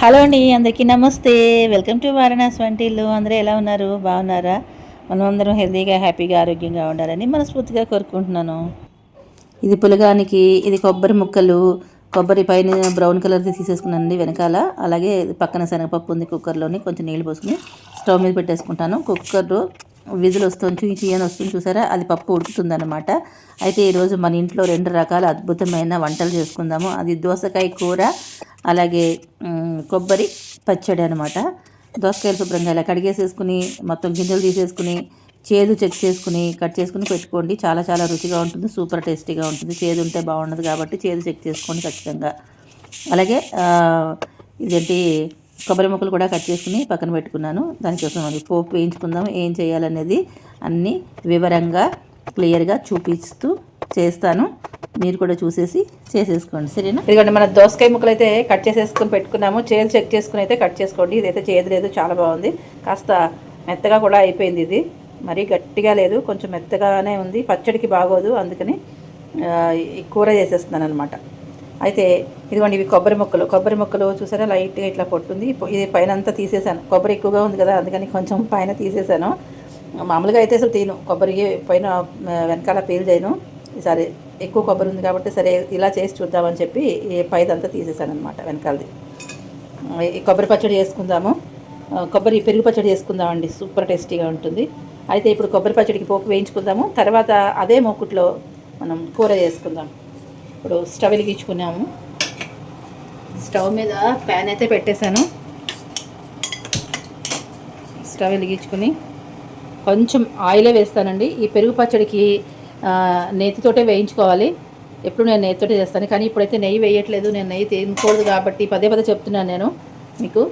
Hello అండి అందరికీ నమస్తే. వెల్కమ్ టు వారణాసి వంటిల్లు. అందరూ ఎలా ఉన్నారు? బాగున్నారా? మనం అందరం హెల్తీగా హ్యాపీగా ఆరోగ్యంగా ఉండాలని మనస్ఫూర్తిగా కోరుకుంటున్నాను. ఇది పులగానికి ఇది కొబ్బరి ముక్కలు. కొబ్బరి పైన బ్రౌన్ కలర్ తీసేసుకున్నానండి వెనకాల. అలాగే పక్కన శనగపప్పు ఉంది కుక్కర్లోని. కొంచెం నీళ్ళు పోసుకుని స్టవ్ మీద పెట్టేసుకుంటాను. కుక్కర్ విధులు వస్తుంది తీయని వస్తుంది చూసారా? అది పప్పు ఉడుకుతుంది అనమాట అయితే ఈరోజు మన ఇంట్లో రెండు రకాల అద్భుతమైన వంటలు చేసుకుందాము. అది దోసకాయ కూర అలాగే కొబ్బరి పచ్చడి అనమాట దోసకాయలు శుభ్రంగా ఇలా కడిగేసేసుకుని మొత్తం గింజలు తీసేసుకుని చేదు చెక్ చేసుకుని కట్ చేసుకుని పెట్టుకోండి. చాలా చాలా రుచిగా ఉంటుంది సూపర్ టేస్టీగా ఉంటుంది. చేదు ఉంటే బాగుండదు కాబట్టి చేదు చెక్ చేసుకోండి ఖచ్చితంగా. అలాగే ఇదేంటి కొబ్బరి ముక్కలు కూడా కట్ చేసుకుని పక్కన పెట్టుకున్నాను. దానికోసం అది పోపు వేయించుకుందాం. ఏం చేయాలనేది అన్నీ వివరంగా క్లియర్గా చూపిస్తూ చేస్తాను. మీరు కూడా చూసేసి చేసేసుకోండి. సరేనా? ఇదిగోండి మన దోసకాయ ముక్కలు అయితే కట్ చేసేసుకుని పెట్టుకున్నాము. చేలు చెక్ చేసుకుని అయితే కట్ చేసుకోండి. ఇదైతే చేదు లేదు చాలా బాగుంది. కాస్త మెత్తగా కూడా అయిపోయింది ఇది. మరీ గట్టిగా లేదు కొంచెం మెత్తగానే ఉంది. పచ్చడికి బాగోదు అందుకని కూర చేసేస్తున్నాను అనమాట అయితే ఇదిగోండి ఇవి కొబ్బరి ముక్కలు. కొబ్బరి ముక్కలు చూసారా? లైట్గా ఇట్లా పొట్టుంది. ఇది పైన అంతా తీసేసాను. కొబ్బరి ఎక్కువగా ఉంది కదా అందుకని కొంచెం పైన తీసేసాను. మామూలుగా అయితే అసలు తీను కొబ్బరికి పైన వెనకాల పీల్ చేయను. ఈసారి ఎక్కువ కొబ్బరి ఉంది కాబట్టి సరే ఇలా చేసి చూద్దామని చెప్పి ఈ పైదంతా తీసేసాను అనమాట వెనకాలది. ఈ కొబ్బరి పచ్చడి వేసుకుందాము. కొబ్బరి పెరుగు పచ్చడి చేసుకుందామండి సూపర్ టేస్టీగా ఉంటుంది. అయితే ఇప్పుడు కొబ్బరి పచ్చడికి పోపు వేయించుకుందాము. తర్వాత అదే మూకుట్లో మనం కూర చేసుకుందాం. ఇప్పుడు స్టవ్ వెలిగించుకున్నాము. స్టవ్ మీద ప్యాన్ అయితే పెట్టేశాను. స్టవ్ వెలిగించుకుని కొంచెం ఆయిలే వేస్తానండి. ఈ పెరుగు పచ్చడికి నేతితోటే వేయించుకోవాలి. ఎప్పుడు నేను నేతితోటే చేస్తాను. కానీ ఇప్పుడైతే నెయ్యి వేయట్లేదు. నేను నెయ్యి తినకూడదు కాబట్టి పదే పదే చెప్తున్నాను నేను మీకు.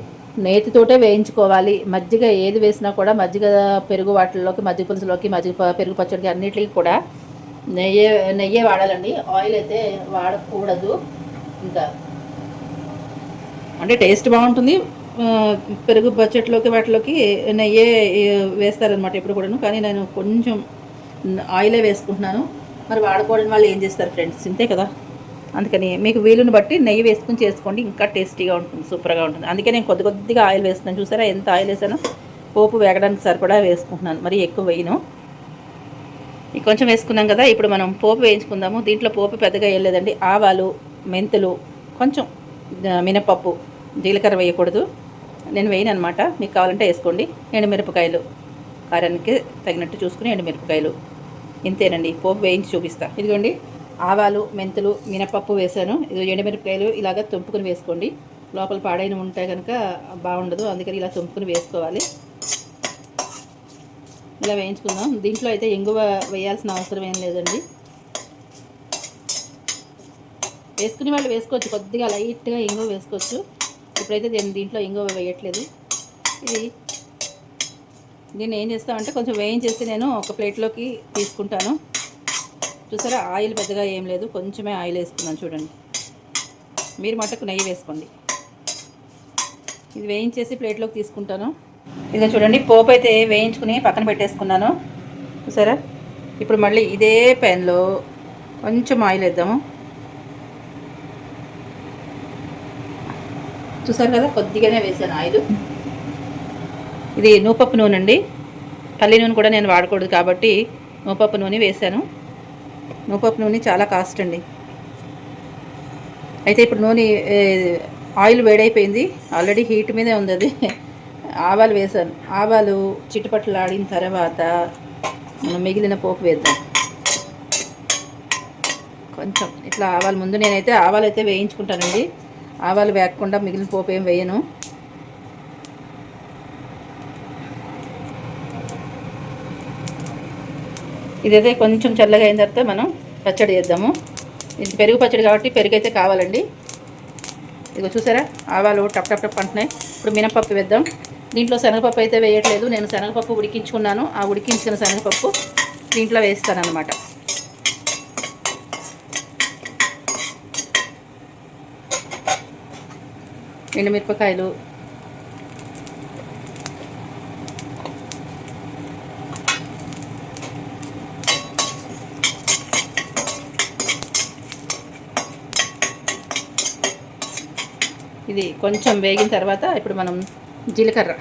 నేతితోటే వేయించుకోవాలి. మజ్జిగ ఏది వేసినా కూడా మజ్జిగ పెరుగు వాటిల్లోకి మజ్జిగ పులుసులోకి మజ్జిగ పెరుగు పచ్చడికి అన్నిటికీ కూడా నెయ్యే నెయ్యే వాడాలండి. ఆయిల్ అయితే వాడకూడదు. ఇంకా అంటే టేస్ట్ బాగుంటుంది. పెరుగు బడ్జెట్లోకి వాటిలోకి నెయ్యే వేస్తారనమాట ఎప్పుడు కూడాను. కానీ నేను కొంచెం ఆయిలే వేసుకుంటున్నాను. మరి వాడుకోవడం వాళ్ళు ఏం చేస్తారు ఫ్రెండ్స్? ఇంతే కదా? అందుకని మీకు వీలుని బట్టి నెయ్యి వేసుకుని చేసుకోండి. ఇంకా టేస్టీగా ఉంటుంది సూపర్గా ఉంటుంది. అందుకే నేను కొద్ది కొద్దిగా ఆయిల్ వేస్తున్నాను. చూసారా ఎంత ఆయిల్ వేసానో? పోపు వేగడానికి సరిపడా వేసుకుంటున్నాను. మరి ఎక్కువ వేయను. కొంచెం వేసుకున్నాం కదా ఇప్పుడు మనం పోపు వేయించుకుందాము. దీంట్లో పోపు పెద్దగా వేయలేదండి ఆవాలు మెంతులు కొంచెం మినపప్పు జీలకర్ర వేయకూడదు. నేను వేయను అనమాట మీకు కావాలంటే వేసుకోండి. ఎండుమిరపకాయలు. కారానికి తగినట్టు చూసుకుని ఎండుమిరపకాయలు. ఇంతేనండి. పోపు వేయించి చూపిస్తా. ఇదిగోండి ఆవాలు మెంతులు మినపప్పు వేశాను. ఇది ఎండుమిరపకాయలు ఇలాగ తుంపుకుని వేసుకోండి. లోపల పాడైన ఉంటే కనుక బాగుండదు. అందుకని ఇలా తుంపుకుని వేసుకోవాలి. ఇలా వేయించుకుందాం. దీంట్లో అయితే ఎంగువ వేయాల్సిన అవసరం ఏం లేదండి. వేసుకునే వాళ్ళు వేసుకోవచ్చు. కొద్దిగా లైట్గా ఎంగువ వేసుకోవచ్చు. ఇప్పుడైతే దీంట్లో ఎంగువ వేయట్లేదు. ఇది దీన్ని ఏం చేస్తామంటే కొంచెం వేయించేసి నేను ఒక ప్లేట్లోకి తీసుకుంటాను. చూసారా? ఆయిల్ పెద్దగా ఏం లేదు. కొంచెమే ఆయిల్ వేసుకున్నాను చూడండి. మీరు మటుకు నెయ్యి వేసుకోండి. ఇది వేయించేసి ప్లేట్లోకి తీసుకుంటాను. ఇదిగో చూడండి పోపు అయితే వేయించుకుని పక్కన పెట్టేసుకున్నాను. చూసారా? ఇప్పుడు మళ్ళీ ఇదే ప్యాన్లో కొంచెం ఆయిల్ వేద్దాము. చూసారు కదా? కొద్దిగానే వేసాను ఆయిల్. ఇది నూపప్పు నూనె అండి. పల్లి నూనె కూడా నేను వాడకూడదు కాబట్టి నూపప్పు నూనె వేసాను నూపప్పు నూనె చాలా కాస్ట్ అండి. అయితే ఇప్పుడు నూనె ఆయిల్ వేడైపోయింది. ఆల్రెడీ హీట్ మీదే ఉంది అది. ఆవాలు వేసాను ఆవాలు చిట్టుపట్లు ఆడిన తర్వాత మనం మిగిలిన పోపు వేద్దాం. కొంచెం ఇట్లా ఆవాలు ముందు నేనైతే ఆవాలు అయితే వేయించుకుంటానండి. ఆవాలు వేయకుండా మిగిలిన పోపు ఏం వేయను. ఇదైతే కొంచెం చల్లగా అయిన తర్వాత మనం పచ్చడి చేద్దాము. ఇది పెరుగు పచ్చడి కాబట్టి పెరుగు అయితే కావాలండి. ఇదిగో చూసారా? ఆవాలు టప్ టప్ టప్ అంటున్నాయి. ఇప్పుడు మినపప్పు వేద్దాం. దీంట్లో శనగపప్పు అయితే వేయట్లేదు. నేను శనగపప్పు ఉడికించుకున్నాను. ఆ ఉడికించిన శనగపప్పు దీంట్లో వేస్తాను అనమాట ఎండుమిరపకాయలు కొంచెం వేగిన తర్వాత ఇప్పుడు మనం జీలకర్ర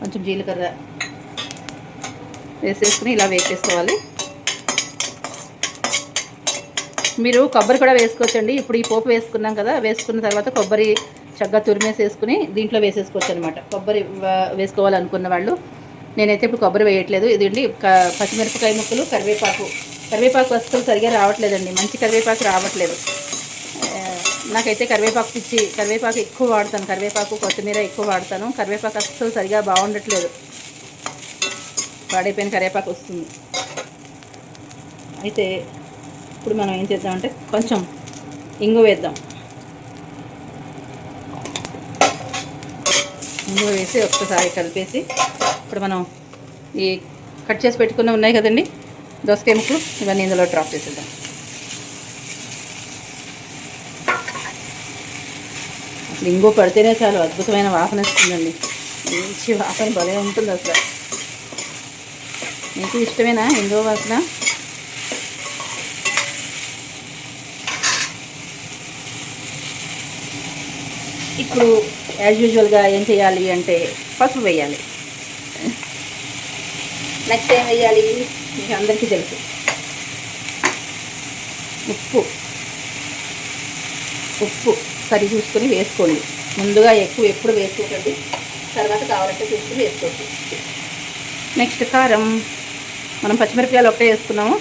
కొంచెం జీలకర్ర వేసేసుకుని ఇలా వేసేసుకోవాలి. మీరు కొబ్బరి కూడా వేసుకోవచ్చండి. ఇప్పుడు ఈ పోపు వేసుకున్నాం కదా వేసుకున్న తర్వాత కొబ్బరి చక్కగా తురిమేసేసుకుని దీంట్లో వేసేసుకోవచ్చు అనమాట కొబ్బరి వేసుకోవాలనుకున్న వాళ్ళు. నేనైతే ఇప్పుడు కొబ్బరి వేయట్లేదు. ఇదండి పచ్చిమిరపకాయ ముక్కలు కరివేపాకు. కరివేపాకు అస్సలు సరిగా రావట్లేదండి. మంచి కరివేపాకు రావట్లేదు. నాకైతే కరివేపాకు పిచ్చి కరివేపాకు ఎక్కువ వాడతాను. కరివేపాకు కొత్తిమీర ఎక్కువ వాడతాను. కరివేపాకు అస్సలు సరిగా బాగుండట్లేదు. పాడైపోయిన కరివేపాకు వస్తుంది. అయితే ఇప్పుడు మనం ఏం చేద్దామంటే కొంచెం ఇంగు వేద్దాం. ఇంగు వేసి ఒక్కసారి కలిపేసి ఇప్పుడు మనం ఈ కట్ చేసి పెట్టుకున్న ఉన్నాయి కదండి? దోసకాయ ముక్కలు ఇవన్నీ ఇందులో డ్రాప్ చేసేద్దాం. లింగో పడితేనే చాలు అద్భుతమైన వాసన వస్తుందండి మంచి వాసన భలే ఉంటుంది అసలు. మీకు ఇష్టమేనా ఇంగో వాసన? ఇప్పుడు యాజ్ యూజువల్గా ఏం చేయాలి అంటే పసుపు వేయాలి. నెక్స్ట్ ఏం వేయాలి? మీకు అందరికీ తెలుసు. ఉప్పు. ఉప్పు. సరి చూసుకొని వేసుకోండి. ముందుగా ఎక్కువ ఎప్పుడు వేసుకోకండి. తర్వాత కావాలంటే చూసుకుని వేసుకోవచ్చు నెక్స్ట్ కారం. మనం పచ్చిమిరపకాయలు ఒకటే వేసుకున్నాము.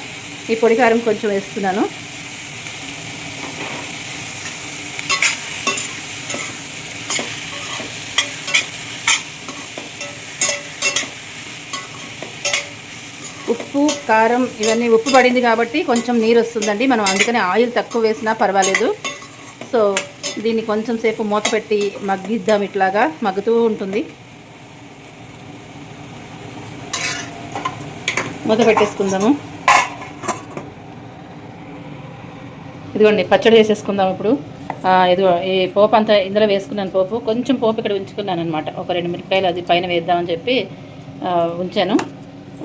ఈ పొడి కారం కొంచెం వేస్తున్నాను ఉప్పు కారం ఇవన్నీ ఉప్పు పడింది కాబట్టి కొంచెం నీరు వస్తుందండి మనం అందుకని ఆయిల్ తక్కువ వేసినా పర్వాలేదు. సో దీన్ని కొంచెం సేపు మూత పెట్టి మగ్గిద్దాం ఇట్లాగా. మగ్గుతూ ఉంటుంది. మూత పెట్టేసుకుందాము. ఇదిగోండి పచ్చడి వేసేసుకుందాం ఇప్పుడు. ఇదిగో ఈ పోపు అంతా ఇందులో వేసుకున్నాను పోపు. కొంచెం పోపు ఇక్కడ ఉంచుకున్నాను అనమాట ఒక రెండు మిరపకాయలు అది పైన వేద్దామని చెప్పి ఉంచాను.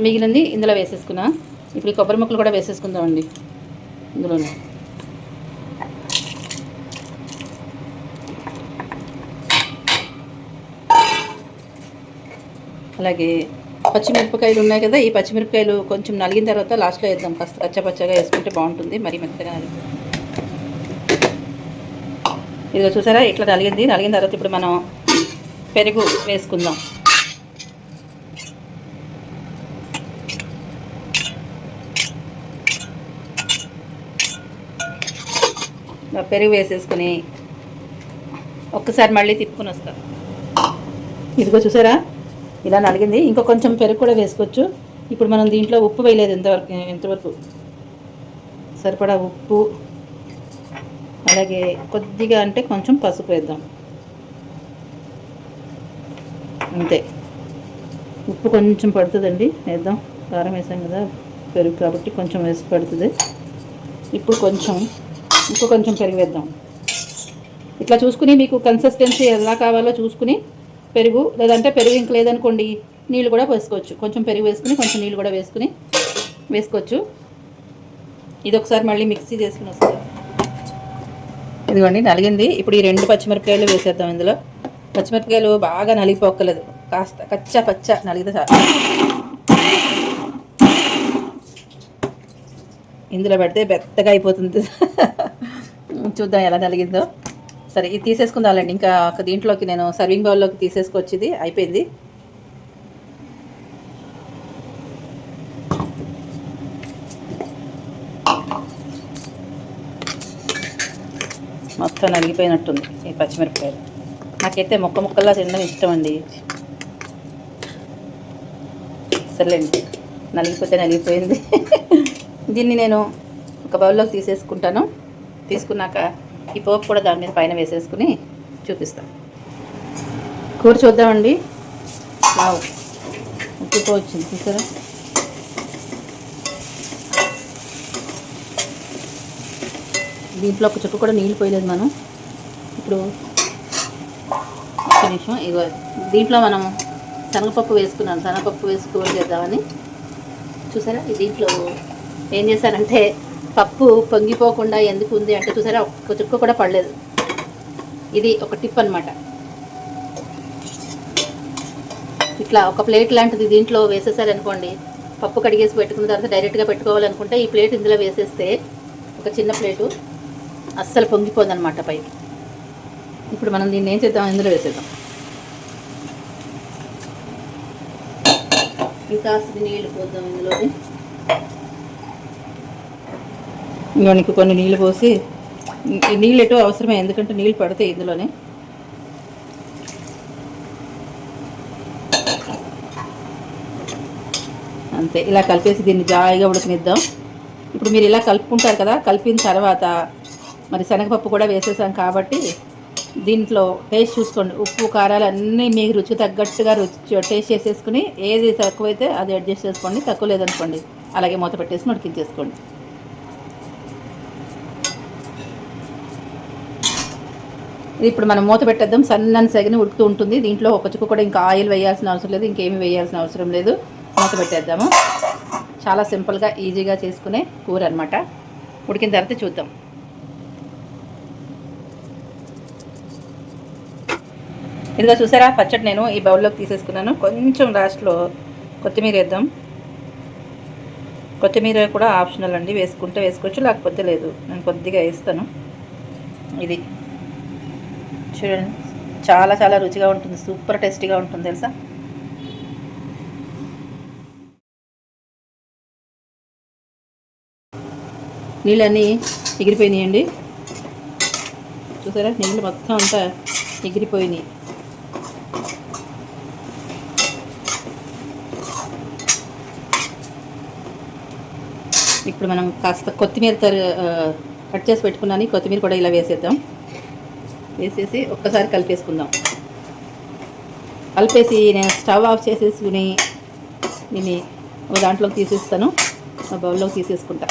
మిగిలింది ఇందులో వేసేసుకున్నా. ఇప్పుడు కొబ్బరి ముక్కలు కూడా వేసేసుకుందామండి. ఇందులోనే. అలాగే పచ్చిమిరపకాయలు ఉన్నాయి కదా ఈ పచ్చిమిరపకాయలు కొంచెం నలిగిన తర్వాత లాస్ట్లో వేద్దాం. కాస్త కచ్చపచ్చగా వేసుకుంటే బాగుంటుంది. మరి మెత్తగా ఇదిగో చూసారా ఇట్లా నలిగింది. నలిగిన తర్వాత ఇప్పుడు మనం పెరుగు వేసుకుందాం. పెరుగు వేసేసుకుని ఒక్కసారి మళ్ళీ తిప్పుకొని వస్తాం. ఇదిగో చూసారా ఇలా నలిగింది. ఇంకా కొంచెం పెరుగు కూడా వేసుకోవచ్చు. ఇప్పుడు మనం దీంట్లో ఉప్పు వేయలేదు ఎంతవరకు ఎంతవరకు సరిపడా ఉప్పు. అలాగే కొద్దిగా అంటే కొంచెం పసుపు వేద్దాం. అంతే. ఉప్పు కొంచెం పడుతుందండి. వేద్దాం. కారం వేసాం కదా పెరుగు కాబట్టి కొంచెం వేసి పడుతుంది. ఇప్పుడు కొంచెం ఇంకో కొంచెం పెరుగు వేద్దాం. ఇట్లా చూసుకుని మీకు కన్సిస్టెన్సీ ఎలా కావాలో చూసుకుని పెరుగు లేదంటే పెరుగు ఇంక లేదనుకోండి నీళ్ళు కూడా వేసుకోవచ్చు. కొంచెం పెరుగు వేసుకుని కొంచెం నీళ్ళు కూడా వేసుకుని వేసుకోవచ్చు. ఇది ఒకసారి మళ్ళీ మిక్సీ చేసుకుని వస్తుంది ఇదిగోండి నలిగింది. ఇప్పుడు ఈ రెండు పచ్చిమిరపకాయలు వేసేద్దాం ఇందులో. పచ్చిమిరపకాయలు బాగా నలిగిపోక్కలేదు కాస్త కచ్చా పచ్చ నలిగితే చాలు. ఇందులో పెడితే బెత్తగా అయిపోతుంది. చూద్దాం ఎలా నలిగిందో. సరే ఇది తీసేసుకుందాలండి ఇంకా ఒక దీంట్లోకి నేను సర్వింగ్ బౌల్లోకి తీసేసుకొచ్చింది అయిపోయింది. మొత్తం నలిగిపోయినట్టుంది ఈ పచ్చిమిరపకాయలు. నాకైతే ముక్క ముక్కల్లా తినడం ఇష్టం అండి సర్లేండి నలిగిపోతే నలిగిపోయింది. దీన్ని నేను ఒక బౌల్లోకి తీసేసుకుంటాను. తీసుకున్నాక ఈ పోపు కూడా దాని మీద పైన వేసేసుకుని చూపిస్తాం. కూర చూద్దామండి. వావ్ ఉప్పు వచ్చింది చూసారా? దీంట్లో ఒక చుట్టూ కూడా నీళ్ళు పోయలేదు మనం. ఇప్పుడు ఒక్క నిమిషం ఇగో దీంట్లో మనం శనగపప్పు వేసుకున్నాం. శనగపప్పు వేసి కూర చేద్దామని. చూసారా? దీంట్లో ఏం చేశారంటే పప్పు పొంగిపోకుండా ఎందుకు ఉంది అంటే చూసారా ఒక్క చుక్క కూడా పడలేదు. ఇది ఒక టిప్ అనమాట ఇట్లా ఒక ప్లేట్ లాంటిది దీంట్లో వేసేసారనుకోండి పప్పు కడిగేసి పెట్టుకున్న తర్వాత డైరెక్ట్గా పెట్టుకోవాలనుకుంటే ఈ ప్లేట్ ఇందులో వేసేస్తే ఒక చిన్న ప్లేటు అస్సలు పొంగిపోదనమాట పైకి. ఇప్పుడు మనం దీన్ని ఏం చేద్దాం? ఇందులో వేసేద్దాం. ఇంకా నీళ్ళు పోద్దాం ఇందులోని ఇంకొనికి కొన్ని నీళ్ళు పోసి నీళ్ళు ఎటు అవసరమే ఎందుకంటే నీళ్ళు పడతాయి ఇందులోనే. అంతే ఇలా కలిపేసి దీన్ని జాయిగా ఉడకనిద్దాం. ఇప్పుడు మీరు ఇలా కలుపుకుంటారు కదా కలిపిన తర్వాత మరి శనగపప్పు కూడా వేసేసాం కాబట్టి దీంట్లో టేస్ట్ చూసుకోండి. ఉప్పు కారాలు అన్నీ మీకు రుచి తగ్గట్టుగా రుచి టేస్ట్ చేసేసుకుని ఏది తక్కువైతే అది అడ్జస్ట్ చేసుకోండి తక్కువ లేదనుకోండి అలాగే మూత పెట్టేసి ఉడికించేసుకోండి. ఇది ఇప్పుడు మనం మూత పెట్టేద్దాం. సన్నని సగని ఉడుకుతూ ఉంటుంది. దీంట్లో ఒక చుక్క కూడా ఇంకా ఆయిల్ వేయాల్సిన అవసరం లేదు. ఇంకేమి వేయాల్సిన అవసరం లేదు. మూత పెట్టేద్దాము. చాలా సింపుల్గా ఈజీగా చేసుకునే కూర అనమాట ఉడికిన తర్వాత చూద్దాం. ఇదిగో చూసారా? పచ్చడి నేను ఈ బౌల్లోకి తీసేసుకున్నాను. కొంచెం లాస్ట్లో కొత్తిమీర వేద్దాం. కొత్తిమీర కూడా ఆప్షనల్ అండి. వేసుకుంటే వేసుకోవచ్చు లేకపోతే లేదు. నేను కొద్దిగా వేస్తాను. ఇది. చూడండి. చాలా చాలా రుచిగా ఉంటుంది. సూపర్ టేస్టీగా ఉంటుంది తెలుసా? నీళ్ళన్నీ ఎగిరిపోయినాయండి. చూసారా? నీళ్ళు మొత్తం అంతా ఎగిరిపోయినాయి. ఇప్పుడు మనం కాస్త కొత్తిమీర కట్ చేసి పెట్టుకున్నాను. కొత్తిమీర కూడా ఇలా వేసేద్దాం. వేసేసి ఒక్కసారి కలిపేసుకుందాం. కలిపేసి నేను స్టవ్ ఆఫ్ చేసేసుకుని దీన్ని ఒక దాంట్లోకి తీసేస్తాను. ఒక బౌల్లోకి తీసేసుకుంటా.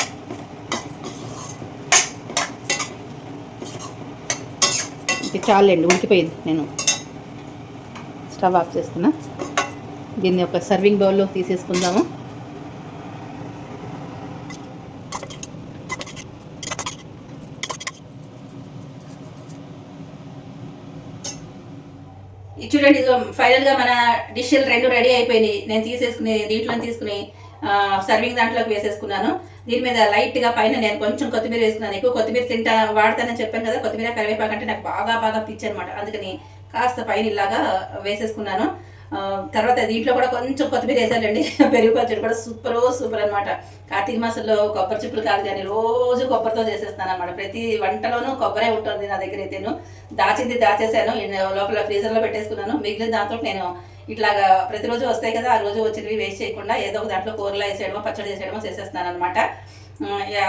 ఇది చాలండి ఉడికిపోయింది నేను. స్టవ్ ఆఫ్ చేసుకున్నా. దీన్ని ఒక సర్వింగ్ బౌల్లో తీసేసుకుందాము. చూడండి ఇదిగో ఫైనల్గా మన డిష్లు రెండు రెడీ అయిపోయినాయి. నేను తీసేసుకుని దీంట్లో తీసుకుని సర్వింగ్ దాంట్లోకి వేసేసుకున్నాను. దీని మీద లైట్గా పైన నేను కొంచెం కొత్తిమీర వేసుకున్నాను. ఎక్కువ కొత్తిమీర తింటా వాడతానని చెప్పాను కదా కొత్తిమీర కరివేపాకు అంటే నాకు బాగా బాగా పిచ్చి అనమాట అందుకని కాస్త పైన ఇలాగా వేసేసుకున్నాను. తర్వాత దీంట్లో కూడా కొంచెం కొత్తిమీర వేసాలండి పెరుగు పచ్చడి కూడా సూపర్ సూపర్ అనమాట కార్తీక మాసంలో కొబ్బరి చిప్పులు కాదు కానీ రోజు కొబ్బరితో చేసేస్తాను అనమాట ప్రతి వంటలోనూ కొబ్బరే ఉంటుంది నా దగ్గర అయితేను. దాచింది దాచేసాను. లోపల ఫ్రీజర్లో పెట్టేసుకున్నాను. మిగిలిన దాంతో నేను ఇట్లాగా ప్రతిరోజు వస్తాయి కదా ఆ రోజు వచ్చినవి వేస్ట్ చేయకుండా ఏదో ఒక దాంట్లో కూరలు వేసేయడమో పచ్చడి చేసేయడమో చేసేస్తాను అనమాట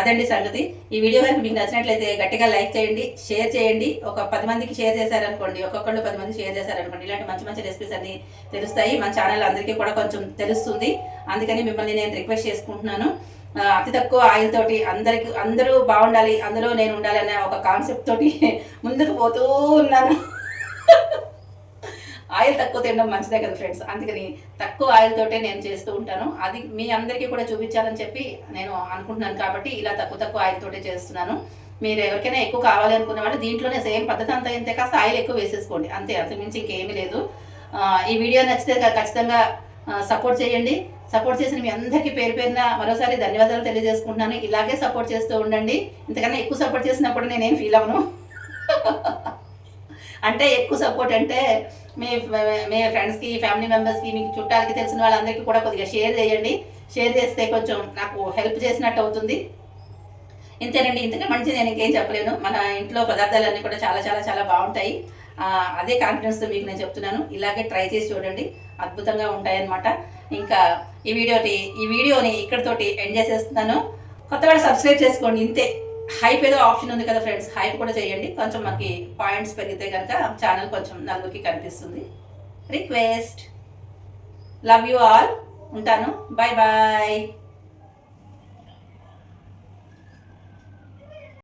అదండి సంగతి. ఈ వీడియో కనుక మీకు నచ్చినట్లయితే గట్టిగా లైక్ చేయండి షేర్ చేయండి. ఒక పది మందికి షేర్ చేశారనుకోండి ఒక్కొక్కళ్ళు పది మంది షేర్ చేశారనుకోండి ఇలాంటి మంచి మంచి రెసిపీస్ అన్ని తెలుస్తాయి. మన ఛానల్ అందరికీ కూడా కొంచెం తెలుస్తుంది. అందుకని మిమ్మల్ని నేను రిక్వెస్ట్ చేసుకుంటున్నాను. అతి తక్కువ ఆయిల్ తోటి అందరికి అందరూ బాగుండాలి అందరూ నేను ఉండాలి అనే ఒక కాన్సెప్ట్ తోటి ముందుకు పోతూ ఉన్నాను. ఆయిల్ తక్కువ తినడం మంచిదే కదా ఫ్రెండ్స్ అందుకని తక్కువ ఆయిల్ తోటే నేను చేస్తూ ఉంటాను. అది మీ అందరికీ కూడా చూపించాలని చెప్పి నేను అనుకుంటున్నాను కాబట్టి ఇలా తక్కువ తక్కువ ఆయిల్ తోటే చేస్తున్నాను. మీరు ఎవరికైనా ఎక్కువ కావాలి అనుకున్న వాళ్ళు దీంట్లోనే సేమ్ పద్ధతి అంతా ఇంతే కాస్త ఆయిల్ ఎక్కువ వేసేసుకోండి. అంతే అంతకుమించి ఇంకేమీ లేదు. ఈ వీడియో నచ్చితే ఖచ్చితంగా సపోర్ట్ చేయండి. సపోర్ట్ చేసిన మీ అందరికీ పేరు పేరున మరోసారి ధన్యవాదాలు తెలియజేసుకుంటున్నాను. ఇలాగే సపోర్ట్ చేస్తూ ఉండండి. ఇంతకన్నా ఎక్కువ సపోర్ట్ చేసినప్పుడు నేనేం ఫీల్ అవ్వను. అంటే ఎక్కువ సపోర్ట్ అంటే మీ మీ ఫ్రెండ్స్కి ఫ్యామిలీ మెంబర్స్కి మీకు చుట్టాలకి తెలిసిన వాళ్ళందరికీ కూడా కొద్దిగా షేర్ చేయండి. షేర్ చేస్తే కొంచెం నాకు హెల్ప్ చేసినట్టు అవుతుంది. ఇంతేనండి ఇంతగా మంచి నేను ఇంకేం చెప్పలేను. మన ఇంట్లో పదార్థాలన్నీ కూడా చాలా చాలా చాలా బాగుంటాయి. అదే కాన్ఫిడెన్స్తో మీకు నేను చెప్తున్నాను. ఇలాగే ట్రై చేసి చూడండి. అద్భుతంగా ఉంటాయన్నమాట. ఇంకా ఈ వీడియోని ఈ వీడియోని ఇక్కడతోటి ఎండ్ చేసేస్తున్నాను. కొత్తగా సబ్స్క్రైబ్ చేసుకోండి ఇంతే. హైప్ ఏదో ఆప్షన్ ఉంది కదా ఫ్రెండ్స్ హైప్ కూడా చేయండి. కొంచెం మనకి పాయింట్స్ పెరిగితే కనుక ఛానల్ కొంచెం నలుగురికి కనిపిస్తుంది. రిక్వెస్ట్ లవ్ యూ ఆల్ ఉంటాను. Bye bye